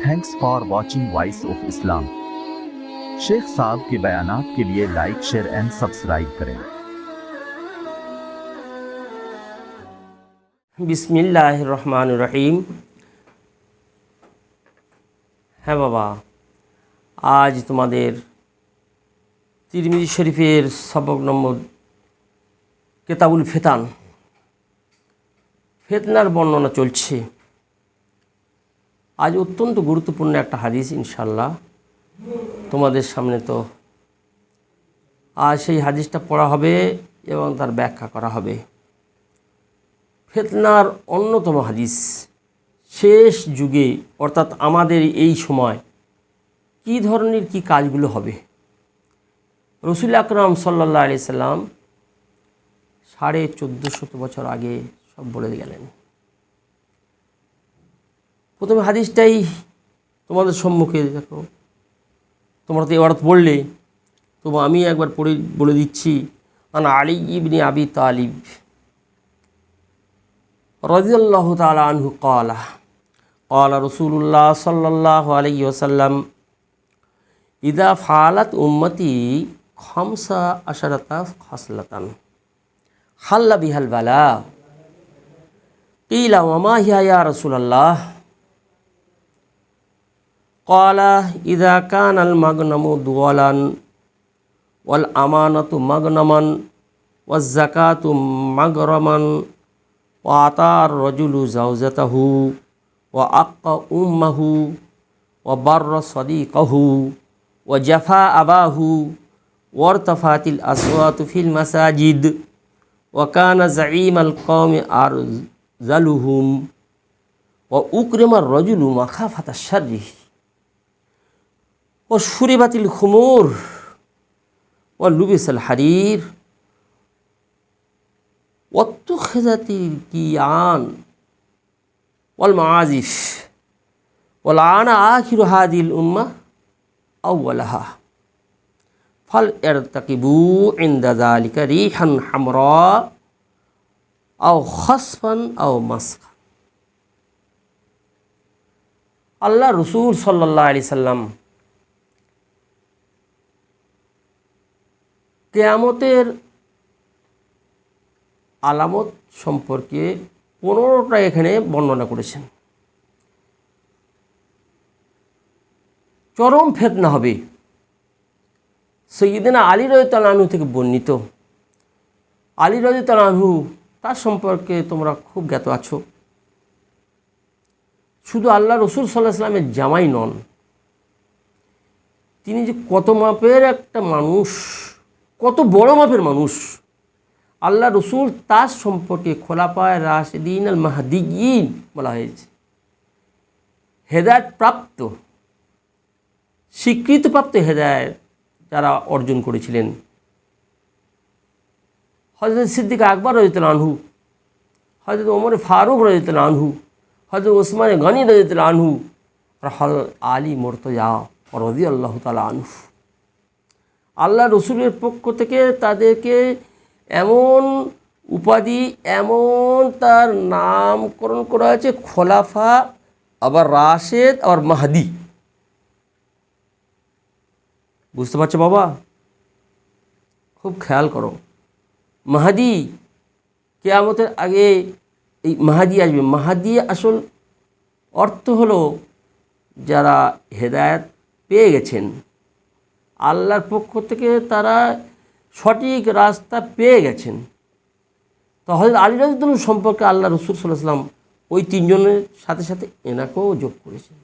thanks for watching voice of Islam Sheikh साहब के बयानात के लिए लाइक शेयर एंड सब्सक्राइब करें বিসমিল্লাহ রহমান রহিম হ্যাঁ বাবা আজ তোমাদের তিরমিজি শরীফের সবক নম্বর কেতাবুল ফেতান ফেতনার বর্ণনা চলছে আজ অত্যন্ত গুরুত্বপূর্ণ একটা হাদিস ইনশাল্লাহ তোমাদের সামনে তো আর সেই হাদিসটা পড়া হবে এবং তার ব্যাখ্যা করা হবে। ফেতনার অন্যতম হাদিস, শেষ যুগে, অর্থাৎ আমাদের এই সময়, কি ধরনের কি কাজগুলো হবে? রসুল আকরাম সাল্লাহ আলি সাল্লাম সাড়ে চোদ্দ শত বছর আগে সব বলে গেলেন। প্রথমে হাদিসটাই তোমাদের সম্মুখে দেখো তোমরা তো এবার পড়লে তবু আমি একবার পড়ে বলে দিচ্ছি আনা আলী ইবনি আবি তালিব رضي الله تعالى عنه قال قال رسول الله صلى الله عليه وسلم إذا فعلت أمتي خمس عشرة خصلة حل بها البلاء قيل وما هي يا رسول الله قال إذا كان المغنم دولا والأمانة مغنما والزكاة مغرما وأعطى الرجل زوجته وأق أمه وبر صديقه وجفى أباه وارتفعت الأصوات في المساجد وكان زعيم القوم أرذلهم وأكرم الرجل مخافة الشر وشربت الخمور ولبس الحرير واتخذت الكيعان والمعازف ولعن آخر هذه الأمة أولها. فليرتقبوا عند ذلك ريحا حمراء أو خصفا أو مسخا الله رسول صلى الله عليه وسلم কেয়ামতের আলামত সম্পর্কে পনেরোটা এখানে বর্ণনা করেছেন। চরম ফেতনা হবে। সৈয়দিনা আলী রয়তালানহু থেকে বর্ণিত। আলী রয়তালানহু তার সম্পর্কে তোমরা খুব জ্ঞাত আছো। শুধু আল্লাহ রসুল সাল্লাহ সাল্লামের জামাই নন, তিনি যে কত মাপের একটা মানুষ কত বড় মাপের মানুষ। আল্লাহ রসুল তার সম্পর্কে খোলাপায় রাশেদিন আল মাহাদিগিন বলা হয়েছে। হেদায়ত প্রাপ্ত, স্বীকৃতিপ্রাপ্ত হেদায়ত যারা অর্জন করেছিলেন। হজরত সিদ্দিক আকবর রজিতুল আনহু হজরত ওমর ফারুক রজিতুল আনহু হজরত ওসমান গনি রজিতুল আনহু রহল আলী মোরতজা রদি আল্লাহ তালা আনহু। আল্লাহ রসুলের পক্ষ থেকে তাদেরকে এমন উপাধি, এমন তার নামকরণ করা হয়েছে, খোলাফা, আবার রাশেদ, আবার মাহাদি। বুঝতে পারছ বাবা? খুব খেয়াল করো। মাহাদি, কেয়ামতের আগে এই মাহাদি আসবে। মাহাদি আসল অর্থ হলো যারা হেদায়ত পেয়ে গেছেন। আল্লাহর পক্ষ থেকে তারা সঠিক রাস্তা পেয়ে গেছেন। তো হজরত আলী রাজুদ্দিন সম্পর্কে আল্লাহ রসুল সাল্লাহাম ওই তিনজনের সাথে সাথে এনাকেও যোগ করেছেন।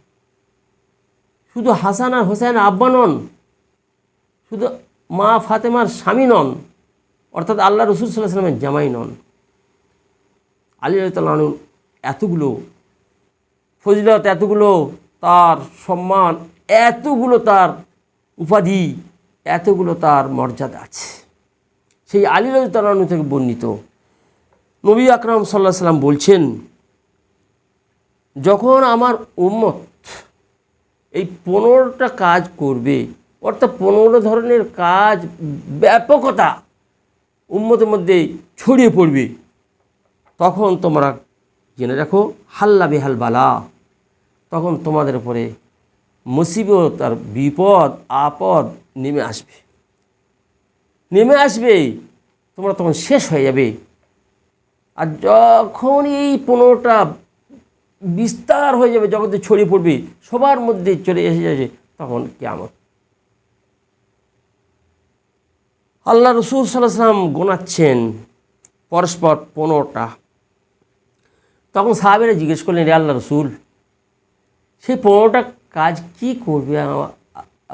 শুধু হাসান আর হোসেন আব্বা নন, শুধু মা ফাতেমার স্বামী নন, অর্থাৎ আল্লাহ রসুল সাল্লাহ সাল্লামের জামাই নন। আলী রাজু এতগুলো ফজিলত, এতগুলো তার সম্মান, এতগুলো তার উপাধি, এতগুলো তার মর্যাদা আছে। সেই আলী রাজু থেকে বর্ণিত নবী আকরাম সাল্লাহ সাল্লাম বলছেন, যখন আমার উম্মত এই পনেরোটা কাজ করবে, অর্থাৎ পনেরো ধরনের কাজ ব্যাপকতা উম্মতের মধ্যে ছড়িয়ে পড়বে, তখন তোমরা জেনে রাখো, হাল্লা বেহাল বালা, তখন তোমাদের উপরে মুসিবত আর বিপদ, আপদ নেমে আসবে। নেমে আসবে, তোমরা তখন শেষ হয়ে যাবে। আর যখন এই পনেরোটা বিস্তার হয়ে যাবে, জগতে ছড়িয়ে পড়বে, সবার মধ্যে চলে এসে যাবে, তখন কেমন আল্লাহ রসুল সাল্লাম গোনাচ্ছেন পরস্পর পনেরোটা। তখন সাহাবেরা জিজ্ঞেস করলেন রে আল্লাহ রসুল, সেই পনেরোটা কাজ কি করবে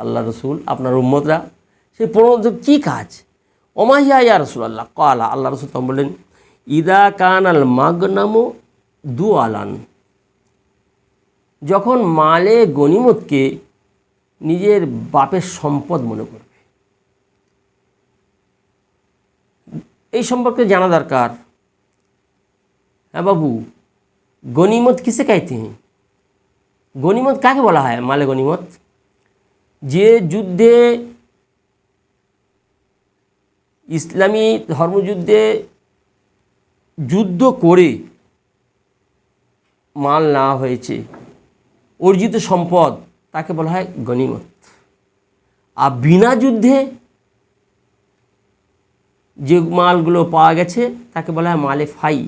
আল্লাহ রসুল, আপনার উম্মতরা? সেই প্রণব কী কাজ? অমাহিয়া ইয়া রসুল আল্লাহ কালা আল্লাহ রসুল তখন বললেন, ইদা কান আল মাগনামো দু আলান যখন মালে গনিমতকে নিজের বাপের সম্পদ মনে করবে। এই সম্পর্কে জানা দরকার। হ্যাঁ বাবু, গনিমত কিসে কাইতে হ্যাঁ গনিমত কাকে বলা হয়? মালে গনিমত যে যুদ্ধে ইসলামী ধর্মযুদ্ধে যুদ্ধ করে মাল নেওয়া হয়েছে, অর্জিত সম্পদ, তাকে বলা হয় গনিমত আর বিনা যুদ্ধে যে মালগুলো পাওয়া গেছে, তাকে বলা হয় মালে ফাই।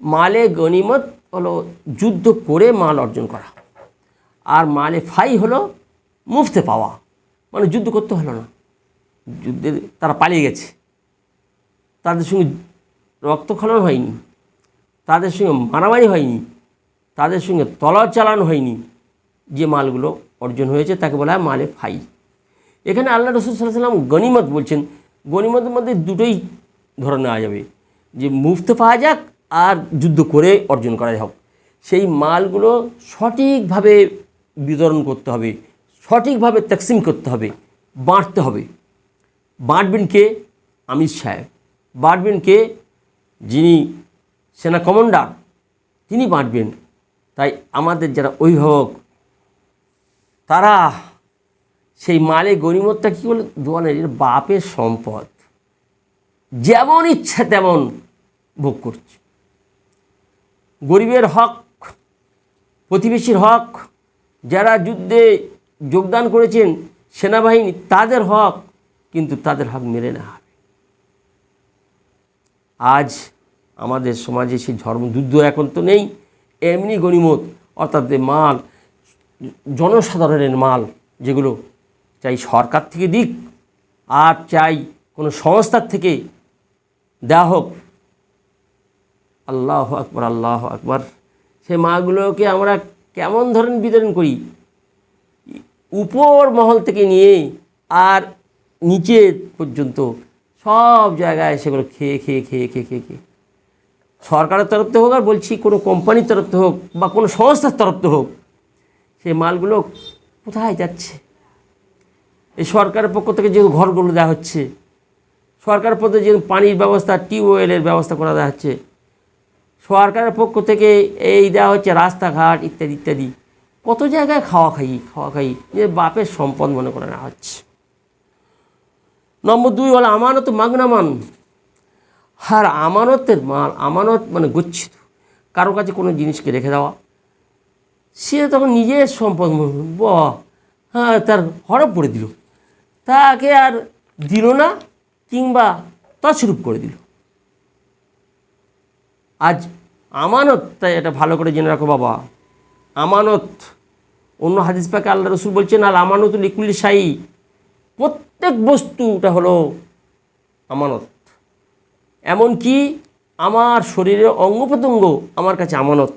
মালে গনিমত হলো যুদ্ধ করে মাল অর্জন করা। আর মালে ফাই হলো মুফতে পাওয়া। মানে যুদ্ধ করতে হলো না। যুদ্ধে তারা পালিয়ে গেছে। তাদের সঙ্গে রক্তক্ষরণ হয়নি। তাদের সঙ্গে মারামারি হয়নি। তাদের সঙ্গে তলর চালানো হয়নি। যে মালগুলো অর্জন হয়েছে তাকে বলা হয় মালে ফাই। এখানে আল্লাহ রসুল সাল্লাম গনিমত বলছেন। গনিমতের মধ্যে দুটোই ধরে নেওয়া যাবে। যে মুফতে পাওয়া যাক আর যুদ্ধ করে অর্জন করা হোক। সেই মালগুলো সঠিকভাবে বিতরণ করতে হবে, সঠিকভাবে তকসিম করতে হবে, বাঁটতে হবে। বাঁটবেন কে? অমিত সাহেব। বাঁটবেন কে? যিনি সেনা কমান্ডার, তিনি বাঁটবেন। তাই আমাদের যারা অভিভাবক, তারা সেই মালে গরিমতটা কী বলে? দোয়ানের বাপের সম্পদ। যেমন ইচ্ছা তেমন ভোগ করছে। গরিবের হক, প্রতিবেশীর হক, যারা যুদ্ধে যোগদান করেছেন সেনাবাহিনী, তাদের হক, কিন্তু তাদের হক মেরে নেওয়া হবে। আজ আমাদের সমাজে সেই ধর্মযুদ্ধ এখন তো নেই, এমনি গণিমত, অর্থাৎ মাল, জনসাধারণের মাল, যেগুলো চাই সরকার থেকে দিক, আর চাই কোনো সংস্থার থেকে দেওয়া হোক আল্লাহ আকবর আল্লাহ আকবর। সে মাগুলোকে আমরা কেমন ধরনের বিতরণ করি? উপর মহল থেকে নিয়ে আর নিচে পর্যন্ত সব জায়গায় সেগুলো খেয়ে খেয়ে খেয়ে খেয়ে খেয়ে খেয়ে। সরকারের তরফ থেকে হোক আর বলছি কোনো কোম্পানির তরফ থেকে হোক বা কোনো সংস্থার তরফ থেকে হোক সেই মালগুলো কোথায় যাচ্ছে? এই সরকারের পক্ষ থেকে যে ঘরগুলো দেওয়া হচ্ছে, সরকারের পক্ষ থেকে যে পানির ব্যবস্থা, টিউবওয়েলের ব্যবস্থা করা দেওয়া হচ্ছে সরকারের পক্ষ থেকে এই দেওয়া হচ্ছে রাস্তাঘাট ইত্যাদি ইত্যাদি। কত জায়গায় খাওয়া খাই খাওয়া খাই যে বাপের সম্পদ মনে করে নেওয়া হচ্ছে নম্বর দুই হলো আমানত মাগনামান আর আমানতের মাল আমানত মানে গচ্ছিত। কারও কাছে কোনো জিনিসকে রেখে দেওয়া। সে তখন নিজের সম্পদ করল, হ্যাঁ তার হরপ করে দিল। তাকে আর দিল না কিংবা তছরূপ করে দিল। আজ আমানত, তাই এটা ভালো করে জেনে রাখো বাবা। আমানত, অন্য হাদিস পাকে আল্লাহ রসুল বলছেন আর আমানত লিকুল্লি সাই প্রত্যেক বস্তুটা হলো আমানত। এমনকি আমার শরীরের অঙ্গ প্রত্যঙ্গ আমার কাছে আমানত।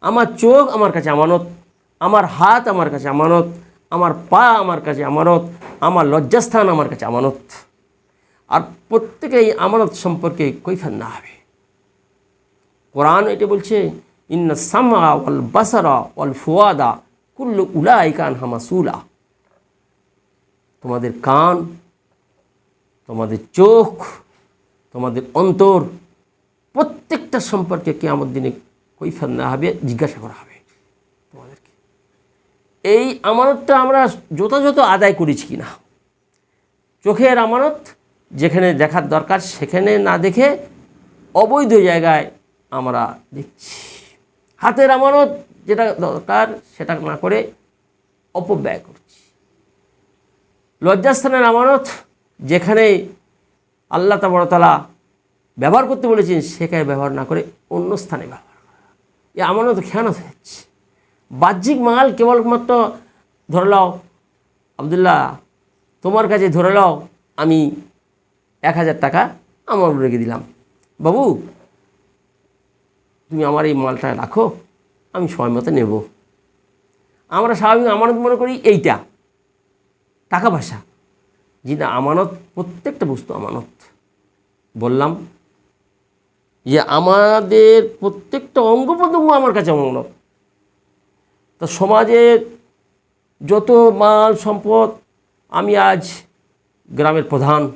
আমার চোখ আমার কাছে আমানত। আমার হাত আমার কাছে আমানত। আমার পা আমার কাছে আমানত। আমার লজ্জাস্থান আমার কাছে আমানত। আর প্রত্যেকে এই আমানত সম্পর্কে কৈফান না হবে। কোরআন এটা বলছে, ইন্না সামা ওয়াল বাসারা ওয়াল ফুয়াদা কুল্লু উলাইকান হামাসুলা তোমাদের কান, তোমাদের চোখ, তোমাদের অন্তর, প্রত্যেকটা সম্পর্কে কেয়ামত দিনে কৈফান না হবে, জিজ্ঞাসা করা হবে। তোমাদেরকে। এই আমানতটা আমরা যথাযথ আদায় করেছি কি না চোখের আমানত যেখানে দেখার দরকার, সেখানে না দেখে অবৈধ জায়গায় আমরা দিচ্ছি হাতের আমানত যেটা দরকার, সেটা না করে অপব্যয় করছি। লজ্জাস্থানের আমানত যেখানে আল্লাহ তাবরতলা ব্যবহার করতে বলেছেন, সেখানে ব্যবহার না করে অন্য স্থানে ব্যবহার এ আমানত খেয়ানত হচ্ছে। বাহ্যিক মাল কেবলমাত্র ধরে লাও আবদুল্লাহ, তোমার কাছে ধরে লাও আমি এক হাজার টাকা আমার রেখে দিলাম। বাবু তুমি আমার এই মালটা রাখো, আমি সময় মতো নেব। আমরা স্বাভাবিক আমানত মনে করি এইটা। টাকা পয়সা। যেটা আমানত, প্রত্যেকটা বস্তু আমানত। বললাম যে আমাদের প্রত্যেকটা অঙ্গ প্রত্যঙ্গ আমার কাছে আমানত। তা সমাজের যত মাল সম্পদ আমি আজ গ্রামের প্রধান,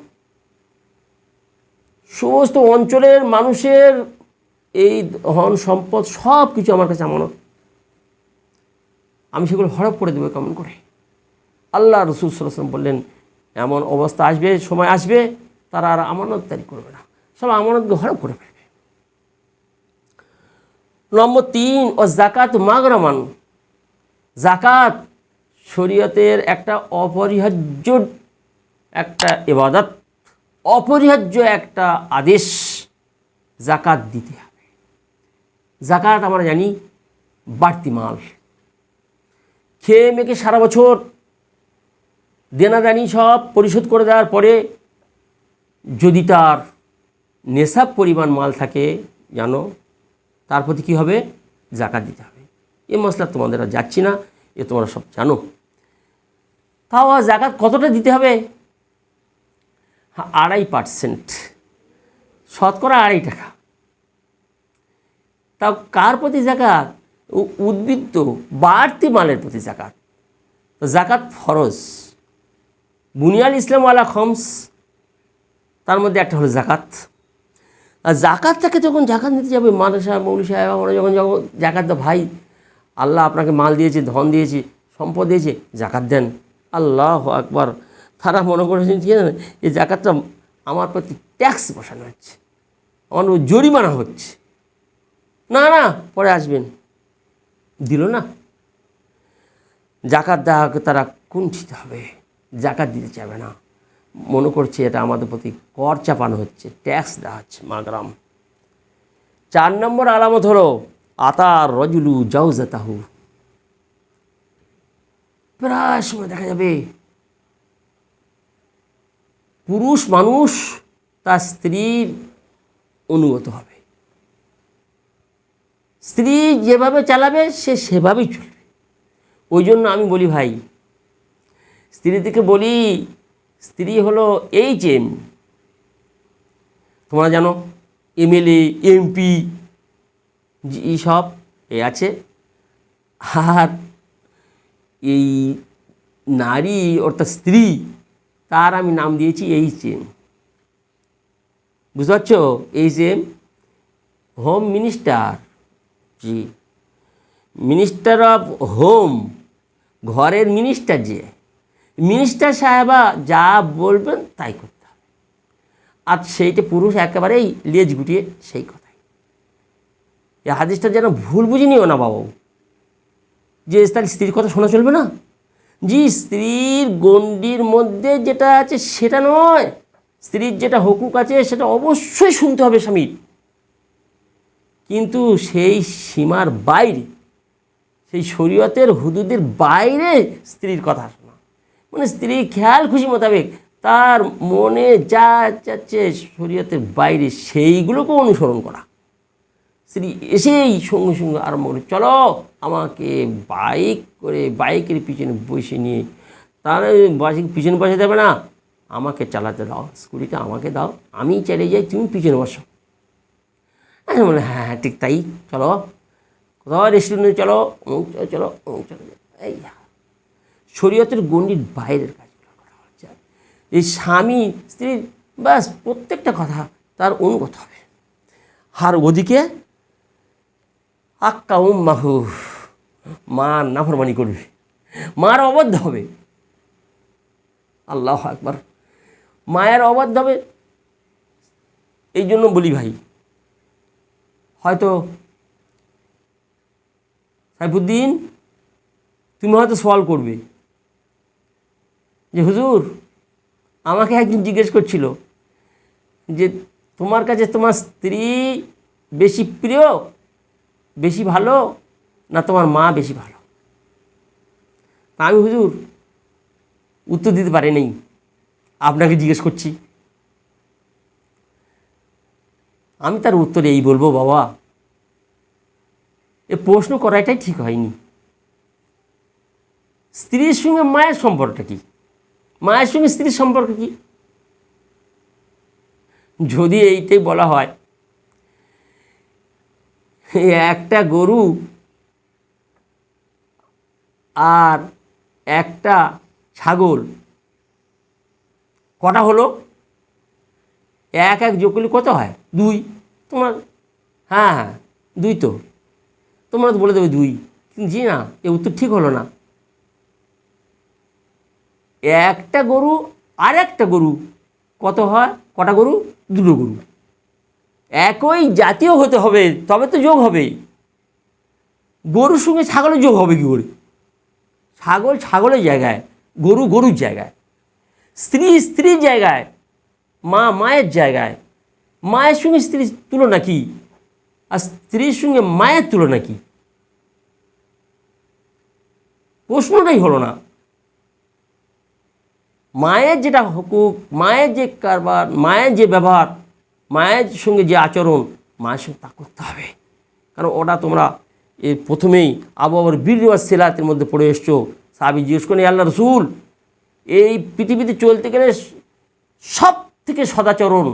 সমস্ত অঞ্চলের মানুষের এই ধন সম্পদ সব কিছু আমার কাছে আমানত। আমি সেগুলো হড়প করে দেবো কেমন করে? আল্লাহ রসুল সাল্লাম বললেন, এমন অবস্থা আসবে, সময় আসবে, তারা আর আমানত আমানতদারি করবে না। সব আমানতকে হড়প করে ফেলবে। নম্বর তিন ও জাকাত মাগরামান। জাকাত শরীয়তের একটা অপরিহার্য একটা এবাদত অপরিহার্য একটা আদেশ জাকাত দিতে হবে জাকাত আমরা জানি বাড়তি মাল। খেয়ে মেখে সারা বছর দেনাদানি সব পরিশোধ করে দেওয়ার পরে যদি তার নেশাব পরিমাণ মাল থাকে জানো, তার প্রতি কী হবে? জাকাত দিতে হবে। এ মশলা তোমাদের আর যাচ্ছি না, এ তোমরা সব জানো। তাও জাকাত কতটা দিতে হবে? আড়াই পার্সেন্ট। শতকরা আড়াই টাকা। তাও কার প্রতি জাকাত? উদ্বৃত্ত বাড়তি মালের প্রতি জাকাত। তো জাকাত ফরজ। বুনিয়াল ইসলাম আলা খমস, তার মধ্যে একটা হলো জাকাত। আর জাকাতটাকে যখন জাকাত নিতে যাবে, মাদ্রাসা, মৌলী সাহেব, আমরা যখন যখন জাকাত ভাই, আল্লাহ আপনাকে মাল দিয়েছে, ধন দিয়েছে, সম্পদ দিয়েছে, জাকাত দেন। আল্লাহ একবার তারা মনে করেছেন, ঠিক আছে, এই জাকাতটা আমার প্রতি ট্যাক্স বসানো হচ্ছে, আমার জরিমানা হচ্ছে। না না, পরে আসবেন। দিল না। জাকাত দেওয়াকে তারা কুণ্ঠিত হবে। জাকাত দিতে চাবে না। মনে করছে এটা আমাদের প্রতি কর চাপানো হচ্ছে ট্যাক্স দেওয়া হচ্ছে, মাগরাম। চার নম্বর আলামত হলো আতার রজুলু জাউজাতাহু। প্রায় সময় দেখা যাবে, পুরুষ মানুষ তার স্ত্রীর অনুগত হবে। স্ত্রী যেভাবে চালাবে, সে সেভাবেই চলবে। ওই জন্য আমি বলি, ভাই, স্ত্রীদেরকে বলি, স্ত্রী হলো এইচ এম তোমরা জানো, এমএলএ, এমপি এই সব এ আছে। আর এই নারী অর্থাৎ স্ত্রী, তার আমি নাম দিয়েছি এইচ এম বুঝতে পারছ? H M home minister. G minister of home ঘরের মিনিস্টার যে মিনিস্টার সাহেবা যা বলবেন তাই করতে হবে। আর সেইটা পুরুষ একেবারেই লেজ গুটিয়ে সেই কথাই। এই হাদিসটা যেন ভুল বুঝিনিও না বাবু। যে তার স্ত্রীর কথা শোনা চলবে না? জি, স্ত্রীর গণ্ডির মধ্যে যেটা আছে সেটা নয়। স্ত্রীর যেটা হকুক আছে সেটা অবশ্যই শুনতে হবে স্বামীর। কিন্তু সেই সীমার বাইরে, সেই শরীয়তের হুদুদের বাইরে স্ত্রীর কথা শোনা মানে স্ত্রী খেয়াল খুশি মোতাবেক তার মনে যা যাচ্ছে শরীয়তের বাইরে সেইগুলোকে অনুসরণ করা। স্ত্রী এসেই সঙ্গে সঙ্গে আরম্ভ করে, চলো আমাকে বাইক করে বাইকের পিছনে বসে নিয়ে, তার বাইক পিছনে বসে দেবে না, আমাকে চালাতে দাও, স্কুটিটা আমাকে দাও, আমি চালিয়ে যাই, তুমি পিছনে বসো। আমি বলে হ্যাঁ হ্যাঁ ঠিক তাই, চলো। কোথাও রেস্টুরেন্টে চলো। অমুক চলো চলো অমুক চলো এই শরীয়তের গণ্ডির বাইরের কাজগুলো করা হচ্ছে। এই স্বামী স্ত্রীর ব্যাস, প্রত্যেকটা কথা তার অনুগত হবে। আর ওদিকে উম মাহু মা নাফরমানি করবে। মার অবাধ্য হবে। আল্লাহ একবার মায়ের অবাধ্য হবে। এই জন্য বলি ভাই হয়তো সাইফুদ্দিন, তুমি হয়তো সওয়াল করবে যে, হুজুর, আমাকে একজন জিজ্ঞেস করছিল যে, তোমার কাছে তোমার স্ত্রী বেশি প্রিয়, বেশি ভালো, না তোমার মা বেশি ভালো? আমি, হুজুর, উত্তর দিতে পারি নাই আপনাকে জিজ্ঞেস করছি। আমি তার উত্তরে এই বলব, বাবা, এ প্রশ্ন করাটাই ঠিক হয়নি। স্ত্রীর সঙ্গে মায়ের সম্পর্কটা কি? মায়ের সঙ্গে স্ত্রীর সম্পর্ক কি? যদি এইটাই বলা হয়, একটা গরু আর একটা ছাগল, কটা হলো? এক এক যোগ করলে কত হয়? দুই। তোমার হ্যাঁ হ্যাঁ দুই তো। তোমরা তো বলে দেবে দুই। কিন্তু জি না, এ উত্তর ঠিক হলো না। একটা গরু আর একটা গরু কত হয়? কটা গরু? দুটো গরু। একই জাতীয় হতে হবে, তবে তো যোগ হবে গরুর সঙ্গে ছাগলের যোগ হবে কী করে? ছাগল ছাগলের জায়গায়, গরু গরুর জায়গায়। স্ত্রী স্ত্রীর জায়গায়। মা মায়ের জায়গায়, মায়ের সঙ্গে স্ত্রীর তুলনা কি? আর স্ত্রীর সঙ্গে মায়ের তুলনা কি? প্রশ্নটাই হলো না। মায়ের যেটা হুকুক মায়ের যে কারবার, মায়ের যে ব্যবহার, মায়ের সঙ্গে যে আচরণ, মায়ের সঙ্গে তা করতে হবে। কারণ ওটা তোমরা এ প্রথমেই আবু আবার বীর সেলাতের মধ্যে পড়ে এসছো। সাবি জিজ্ঞেস করেন আল্লাহ রসুল, এই পৃথিবীতে চলতে গেলে সব থেকে সদাচরণ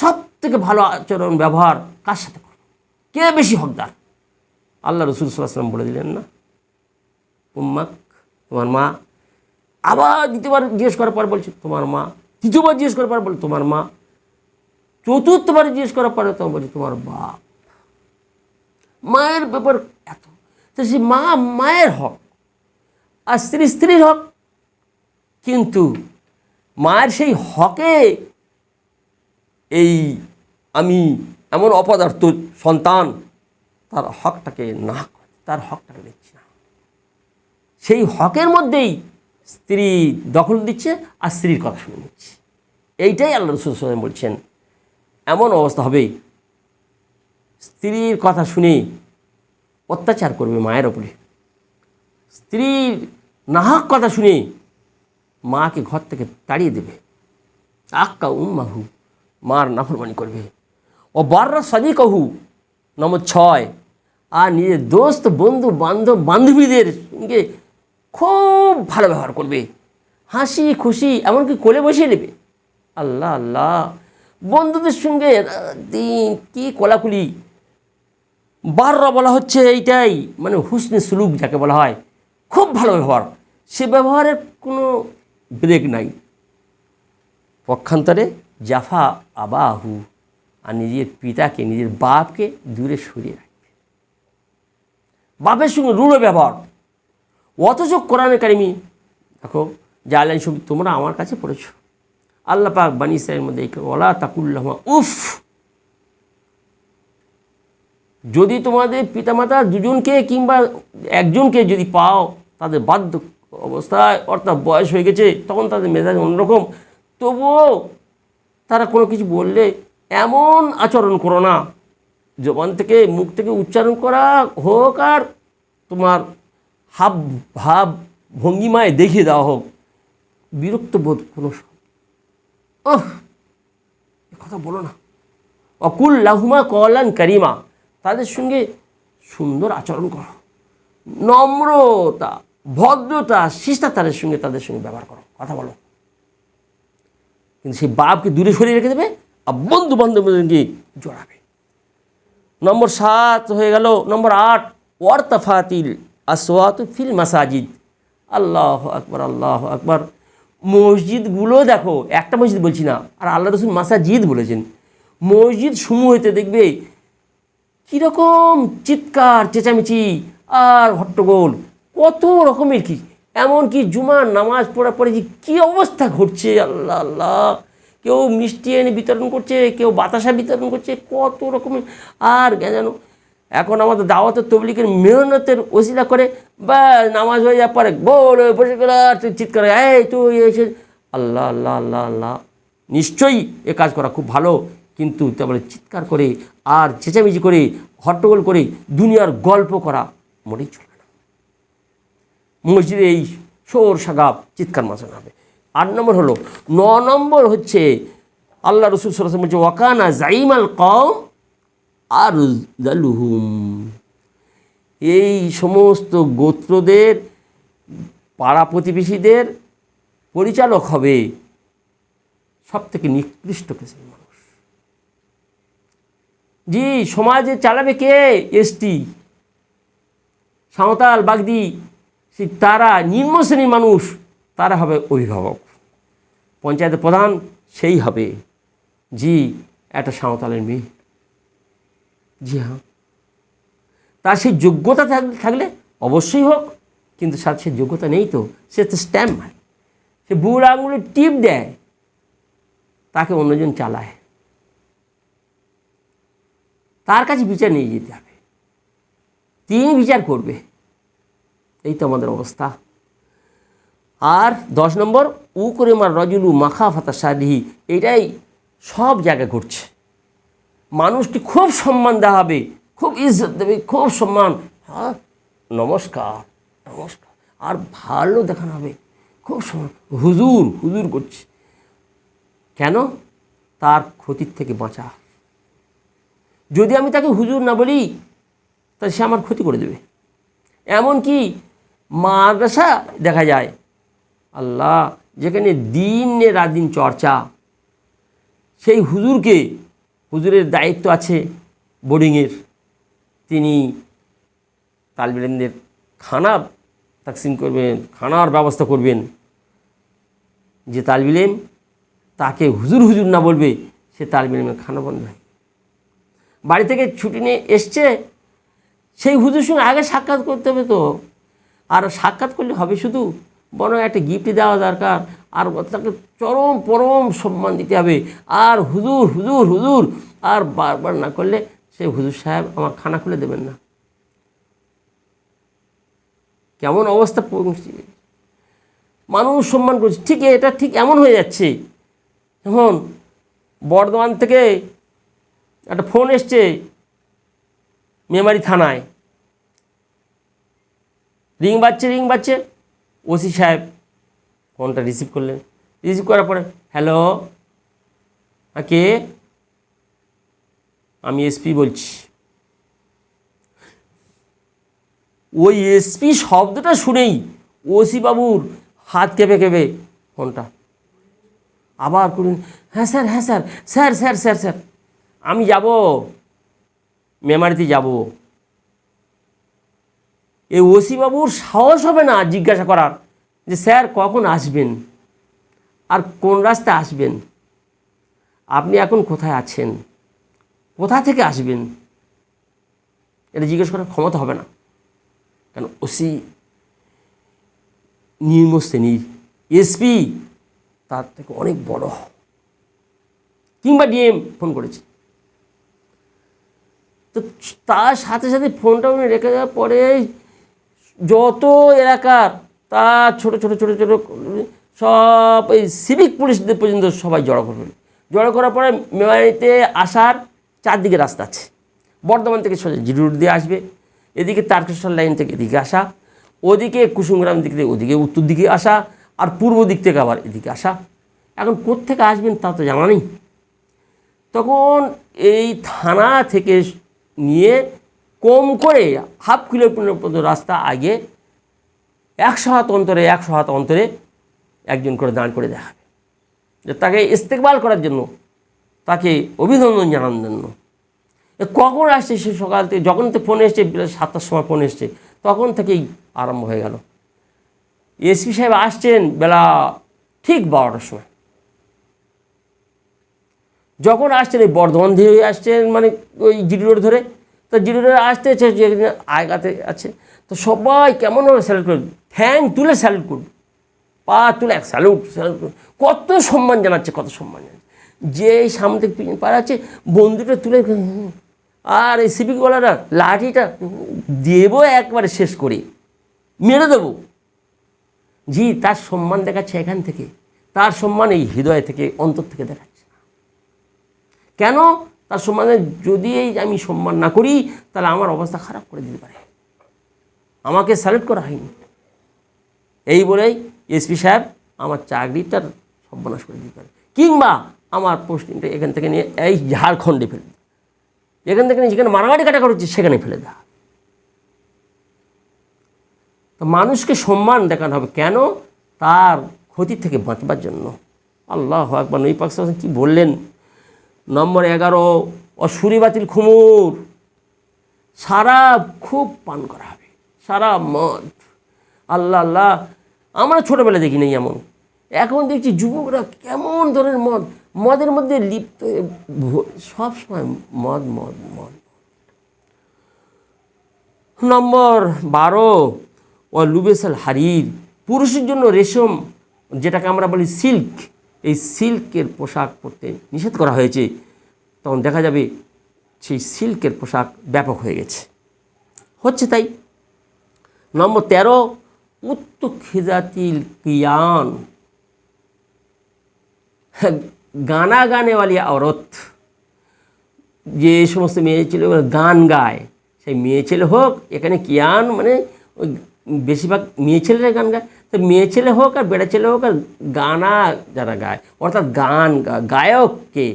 সব থেকে ভালো আচরণ, ব্যবহার কার সাথে করো কে বেশি হকদার? আল্লাহ রসুল সাল্লাম বলে দিলেন না? উম্মাক, তোমার মা। আবার দ্বিতীয়বার জিজ্ঞেস করার পর বলছে, তোমার মা। তৃতীয়বার জিজ্ঞেস করার পর বলে, তোমার মা। চতুর্থবার জিজ্ঞেস করার পরে তোমার বলছে, তোমার বাপ। মায়ের ব্যাপার এত। তো সে মা, মায়ের হক, আর স্ত্রী, স্ত্রীর হক। কিন্তু মায়ের সেই হকে এই আমি এমন অপদার্থ সন্তান, তার হকটাকে না তার হকটাকে দিচ্ছি না। সেই হকের মধ্যেই স্ত্রী দখল দিচ্ছে আর স্ত্রীর কথা শুনে নিচ্ছে। এইটাই আল্লাহ রসুল বলছেন, এমন অবস্থা হবে, স্ত্রীর কথা শুনে অত্যাচার করবে মায়ের ওপরে স্ত্রীর নাহক কথা শুনে মাকে ঘর থেকে তাড়িয়ে দেবে। আক্কা উম্মাহু। মার নাফরমানি করবে। ও বাররা সাদি কহু নম্বর ছয়। আর নিজের দোস্ত, বন্ধু, বান্ধব, বান্ধবীদের সঙ্গে খুব ভালো ব্যবহার করবে। হাসি খুশি এমনকি কোলে বসিয়ে নেবে। আল্লাহ আল্লাহ। বন্ধুদের সঙ্গে দিন কি কোলাকুলি। বাররা বলা হচ্ছে এইটাই মানে হুসনে সুলুক যাকে বলা হয়। খুব ভালো ব্যবহার। সে ব্যবহারের কোনো ব্রেক নাই। পক্ষান্তরে জাফা আবাহু আর নিজের পিতাকে, নিজের বাপকে দূরে সরিয়ে রাখবে বাপের সঙ্গে রূঢ় ব্যবহার। অথচ কোরআনে কারিমি, দেখো জালাইন সব তোমরা আমার কাছে পড়েছো। আল্লাহ পাক বানি ইসরায়েলের মধ্যে ওলা তাকুল্লাহমা উফ! যদি তোমাদের পিতামাতা দুজনকে কিংবা একজনকে যদি পাও, তাদের বাধ্য অবস্থায়, অর্থাৎ বয়স হয়ে গেছে, তখন তাদের মেজাজ অন্যরকম। তবুও তারা কোনো কিছু বললে এমন আচরণ করো না। জবান থেকে, মুখ থেকে উচ্চারণ করা হোক আর তোমার হাব, ভাব ভঙ্গিমায় দেখিয়ে দেওয়া হোক। বিরক্ত বোধ কোনো কথা বলো না। অকুল লাহুমা কলান কারিমা, তাদের সঙ্গে সুন্দর আচরণ করো। নম্রতা, ভদ্রতা, শিষ্টাচারের সঙ্গে তাদের সঙ্গে ব্যবহার করো। কথা বলো। কিন্তু সেই বাপকে দূরে সরিয়ে রেখে দেবে আর বন্ধু বান্ধবকে জড়াবে। নম্বর সাত হয়ে গেল, নম্বর আট, ওয়ার্তাফাতিল আসওয়াত ফিল মাসাজিদ। আল্লাহ আকবর আল্লাহ আকবর। মসজিদগুলো দেখো, একটা মসজিদ বলছি না, আর আল্লাহ রসুল মাসাজিদ বলেছেন। মসজিদ সমূহেতে দেখবে কীরকম চিৎকার, চেঁচামেচি আর হট্টগোল, কত রকমের কি? এমনকি জুমার নামাজ পড়ার পরে যে কী অবস্থা ঘটছে আল্লাহ আল্লাহ। কেউ মিষ্টি এনে বিতরণ করছে কেউ বাতাসা বিতরণ করছে কত রকমের। আর জানো এখন আমাদের দাওয়াতের তবলিকের মেহনতের ওসিলা করে বা নামাজ হয়ে যাওয়ার পরে গোল বসে চিৎকার করে, এই তুই এসে আল্লাহ আল্লাহ আল্লাহ আল্লাহ। নিশ্চয়ই এ কাজ করা খুব ভালো কিন্তু তারপরে চিৎকার করে আর চেঁচামেচি করে হট্টগোল করে দুনিয়ার গল্প করা মোটেই মসজিদে এই শোর, সাগাব, চিৎকার মাসানো হবে আট নম্বর হলো, ন নম্বর হচ্ছে, আল্লাহ রসুল সরাসরি বলছে, ওয়াকানা জাইমাল কম আর এই সমস্ত গোত্রদের, পাড়া প্রতিবেশীদের পরিচালক হবে সব থেকে নিকৃষ্ট কিসিম মানুষ। জি, সমাজে চালাবে কে? এসটি সাঁওতাল, বাগদি সেই তারা নিম্ন শ্রেণির মানুষ, তারা হবে অভিভাবক। পঞ্চায়েতের প্রধান সেই হবে। জি, একটা সাঁওতালের মেয়ে। জি হ্যাঁ। তার সেই যোগ্যতা থাক- থাকলে অবশ্যই হোক, কিন্তু সাথে সে যোগ্যতা নেই তো, সে তো স্ট্যাম্প মারে সে বুড়ো আঙুলে টিপ দেয়, তাকে অন্যজন চালায়। তার কাছে বিচার নিয়ে যেতে হবে। তিনি বিচার করবে। এই তো আমাদের অবস্থা। আর দশ নম্বর উ করে রজুলু মাখা ফাতা সাদিহি এটাই সব জায়গায় ঘটছে। মানুষটি খুব সম্মান দেওয়া হবে, খুব ইজ্জত দেবে, খুব সম্মান। হ্যাঁ নমস্কার নমস্কার। আর ভালো দেখানো হবে, খুব সম্মান। হুজুর হুজুর করছে। কেন? তার ক্ষতির থেকে বাঁচা। যদি আমি তাকে হুজুর না বলি, তাহলে সে আমার ক্ষতি করে দেবে। এমনকি মাদ্রাসা দেখা যায়। আল্লাহ, যেখানে দিনে রাত দিন চর্চা। সেই হুজুরকে, হুজুরের দায়িত্ব আছে বোর্ডিংয়ের। তিনি তালবিলেনদের খানা তাকসিম করবেন, খানার ব্যবস্থা করবেন। যে তালবিলেম তাকে হুজুর হুজুর না বলবে, সে তালবিলেমের খানা বন্ধ হয়। বাড়ি থেকে ছুটি নিয়ে এসছে, সেই হুজুর সঙ্গে আগে সাক্ষাৎ করতে হবে তো। আর সাক্ষাৎ করলে হবে শুধু? বরং একটা গিফট দেওয়া দরকার। আর তাকে চরম পরম সম্মান দিতে হবে। আর হুজুর হুজুর হুজুর। আর বারবার না করলে সে হুজুর সাহেব আমার খানা খুলে দেবেন না। কেমন অবস্থা পৌঁছে মানুষ সম্মান করছে। ঠিক এটা ঠিক এমন হয়ে যাচ্ছে। এখন বর্ধমান থেকে একটা ফোন এসছে মেমারি থানায়। রিং বাজছে রিং বাজছে। ওসি সাহেব ফোনটা রিসিভ করলেন। রিসিভ করার পরে হ্যালো হ্যাঁ কে? আমি এসপি বলছি। ওই এসপি শব্দটা শুনেই ওসি বাবুর হাত কেঁপে কেঁপে ফোনটা আবার করুন হ্যাঁ স্যার হ্যাঁ sir sir sir sir sir, আমি যাব। মেমারিতে যাব। এই ওসি বাবুর সাহস হবে না জিজ্ঞাসা করার যে, স্যার, কখন আসবেন? আর কোন রাস্তায় আসবেন? আপনি এখন কোথায় আছেন? কোথা থেকে আসবেন? এটা জিজ্ঞেস করার ক্ষমতা হবে না। কেন? ওসি নিম্ন শ্রেণির এসপি, তার থেকে অনেক বড়। কিংবা ডিএম ফোন করেছে। তো তার সাথে সাথে ফোনটা উনি রেখে দেওয়ার পরে যত এলাকার তার ছোট ছোট ছোট ছোট, সব এই সিভিক পুলিশদের পর্যন্ত সবাই জড়ো করবেন জড়ো করার পরে মেমারিতে আসার চারদিকে রাস্তা আছে। বর্ধমান থেকে সোজা জিরো রোড দিয়ে আসবে, এদিকে তারকেশ্বর লাইন থেকে এদিকে আসা, ওদিকে কুসুমগ্রাম দিক থেকে ওদিকে উত্তর দিকে আসা, আর পূর্ব দিক থেকে আবার এদিকে আসা। এখন কোত্থেকে আসবেন তা তো জানা নেই। তখন এই থানা থেকে নিয়ে কম করে হাফ কিলোমিটার পর্যন্ত রাস্তা আগে একশো হাত অন্তরে, একশো হাত অন্তরে একজন করে দাঁড় করে যে তাকে ইস্তেকবাল করার জন্য, তাকে অভিনন্দন জানানোর জন্য। কখন আসছে সে সকাল থেকে, যখন তো ফোন এসছে সাতটার সময় ফোন এসছে, তখন থেকেই আরম্ভ হয়ে গেল। এসপি সাহেব আসছেন বেলা ঠিক বারোটার সময়। যখন আসছেন, এই বর্ধমান দিয়ে আসছেন মানে ওই জিডি রোড ধরে তো জিডি আসতে যেখানে আয়গাতে আছে। তো সবাই কেমনভাবে স্যালুট করবে? ঠ্যাং তুলে স্যালুট করবে। পা তুলে এক স্যালুট স্যালুট কত সম্মান জানাচ্ছে, কত সম্মান জানাচ্ছে। যে সামনে পিছনে পাড়াচ্ছে বন্ধুটা তুলে আর এই সিভিকওয়ালারা লাঠিটা দেবো একবারে শেষ করে। মেরে দেবো। জি, তার সম্মান দেখাচ্ছে এখান থেকে। তার সম্মান এই হৃদয় থেকে, অন্তর থেকে দেখাচ্ছে। কেন? তার সম্মানে যদি এই আমি সম্মান না করি, তাহলে আমার অবস্থা খারাপ করে দিতে পারে। আমাকে স্যালুট করা হয়নি। এই বলেই এসপি সাহেব আমার চাকরিটার সর্বনাশ করে দিতে পারে। কিংবা আমার পোস্টিংটা এখান থেকে নিয়ে এই ঝাড়খণ্ডে ফেলে দেয় এখান থেকে নিয়ে যেখানে মারামারি কাটা হচ্ছে সেখানে ফেলে দেওয়া তো মানুষকে সম্মান দেখানো হবে কেন? তার ক্ষতি থেকে বাঁচবার জন্য। আল্লাহ একবার নই পাক কী বললেন? নম্বর এগারো অসুরি বাতিল খুমুর। সারা খুব পান করা হবে, সারা মদ। আল্লাহ আল্লাহ, আমরা ছোটোবেলা দেখি নাই এমন। এখন দেখছি যুবকরা কেমন ধরনের মদ, মদের মধ্যে লিপ্ত হয়ে ভ- সব সময় মদ মদ মদ নম্বর বারো ও লুবেসাল হারির, পুরুষের জন্য রেশম, যেটাকে আমরা বলি সিল্ক এই সিল্কের পোশাক পরতে নিষেধ করা হয়েছে, তখন দেখা যাবে সেই সিল্কের পোশাক ব্যাপক হয়ে গেছে। হচ্ছে তাই। নম্বর তেরো, উত্তুখিজাতিল কিয়ান। গানা গানেওয়ালি অরত যে সমস্ত মেয়ে ছেলে গান গায়। সেই মেয়ে ছেলে হোক, এখানে কিয়ান মানে ওই বেশিরভাগ মেয়ে ছেলেরা গান গায়। তো মেয়ে ছেলে হোক আর বেড়া ছেলে হোক আর গানা যারা গায়, অর্থাৎ গান গায়ককে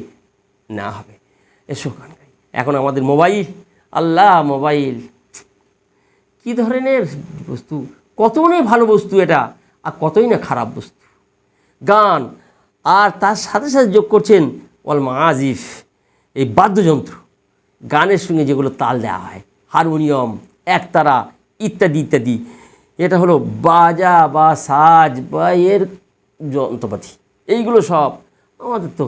না হবে, এসো গান গাই। এখন আমাদের মোবাইল, আল্লাহ মোবাইল। কী ধরনের বস্তু, কত কতই ভালো বস্তু এটা, আর কতই না খারাপ বস্তু। গান, আর তার সাথে সাথে যোগ করছেন ওয়াল মাজিফ এই বাদ্যযন্ত্র। গানের সঙ্গে যেগুলো তাল দেওয়া হয়, হারমোনিয়াম, একতারা, ইত্যাদি ইত্যাদি। এটা হলো বাজা বা সাজ বা এর যন্ত্রপাতি। এইগুলো সব আমাদের তো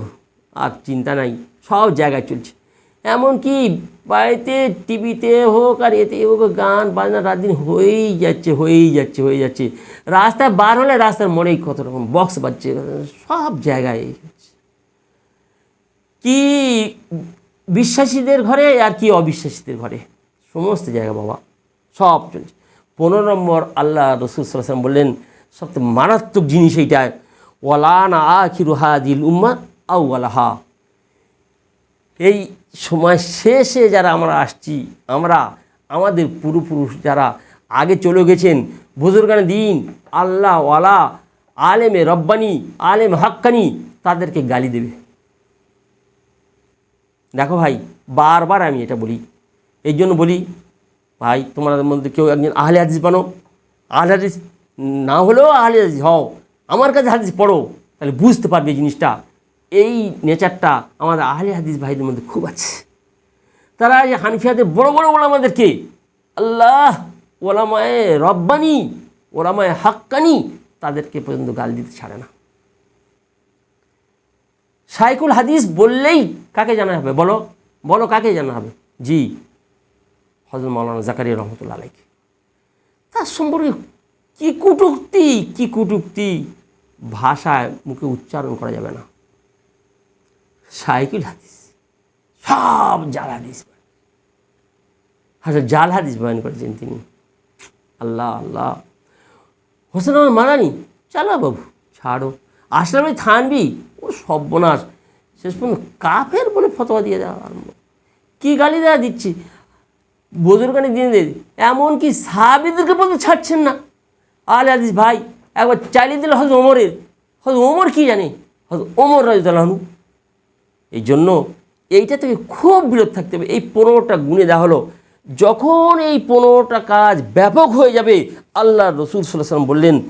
আর চিন্তা নাই, সব জায়গায় চলছে। এমনকি বাড়িতে টিভিতে হোক আর এতে হোক গান বাজনা রাত দিন হয়েই যাচ্ছে হয়েই যাচ্ছে হয়ে যাচ্ছে। রাস্তায় বার হলে রাস্তার মোড়েই কত রকম বক্স বাজছে, সব জায়গায় কি বিশ্বাসীদের ঘরে আর কি অবিশ্বাসীদের ঘরে? সমস্ত জায়গা বাবা, সব চলছে। পনেরো নম্বর আল্লাহ রসুল সাল্লাম বললেন, সবচেয়ে মারাত্মক জিনিস এইটা ওয়ালানা আখিরুহা দিল উম্মা আউ ওয়ালাহা এই সময় শেষে যারা আমরা আসছি, আমরা, আমাদের পূর্বপুরুষ যারা আগে চলে গেছেন, বুজুর্গান দিন, আল্লাহ ওয়ালা, আলেমে রব্বানি, আলেম হাক্কানি, তাদেরকে গালি দেবে। দেখো ভাই, বারবার আমি এটা বলি এই জন্য বলি ভাই, তোমাদের মধ্যে কেউ একজন আহলে হাদিস বানো? আহলে হাদিস না হলেও আহলে হাদিস হও। আমার কাছে হাদিস পড়ো, তাহলে বুঝতে পারবে এই জিনিসটা। এই নেচারটা আমাদের আহলে হাদিস ভাইদের মধ্যে খুব আছে। তারা এই হানফিয়াদের বড় বড় ওলামাদেরকে, আল্লাহ, ওলামায় রব্বানি, ওলামায় হাক্কানি তাদেরকে পর্যন্ত গাল দিতে ছাড়ে না। সাইকুল হাদিস বললেই কাকে জানা হবে? বলো বলো কাকে জানা হবে? জি। হজরত মৌলানা জাকারিয়া রহমতুল্লা আলাইকে তার সম্পর্কে কী কুটুক্তি কী কুটুক্তি? ভাষায় মুখে উচ্চারণ করা যাবে না। সাইকুল হাদিস, সব জাল হাদিস হাজার জাল হাদিস বয়ান করেছেন তিনি। আল্লাহ আল্লাহ। হোসেন আমার মারানি, চালা বাবু, ছাড়ো। আসলামে থানবি, ও সর্বনাশ। শেষ পর্যন্ত কাফের বলে ফতোয়া দিয়ে দেওয়া আরম্ভ। কী গালি দেওয়া দিচ্ছি? বুজুর্গানি দিয়ে এমনকি সাহাবিদেরকে বলতে ছাড়ছেন না। আলে আদিস ভাই, একবার চালিয়ে দিল হয়তো ওমরের। হয়তো ওমর কী জানে? হয়তো ওমর রাজু এই জন্য এইটা থেকে খুব বিরত থাকতে হবে। এই পনেরোটা গুণে দেওয়া হলো। যখন এই পনেরোটা কাজ ব্যাপক হয়ে যাবে, আল্লাহ রসুল সাল্লাম বললেন,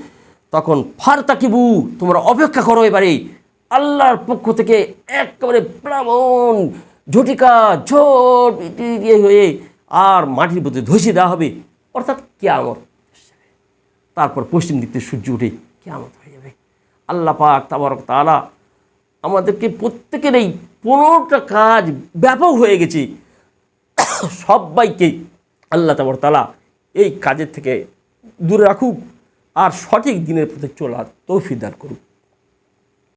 তখন ফার তাকিবু তোমরা অপেক্ষা করো এবারে। আল্লাহর পক্ষ থেকে একেবারে প্লাবন ঝটিকা ঝোট হয়ে আর মাটির প্রতি ধসে দেওয়া হবে। অর্থাৎ কেয়ামত তারপর পশ্চিম দিক থেকে সূর্য উঠে কেয়ামত হয়ে যাবে। আল্লাহ পাক তাবারক তালা আমাদেরকে প্রত্যেকের এই পনেরোটা কাজ ব্যাপক হয়ে গেছে। সবাইকে আল্লাহ তাবর তালা এই কাজের থেকে দূরে রাখুক আর সঠিক দিনের পথে চলার তৌফিক দান করুক।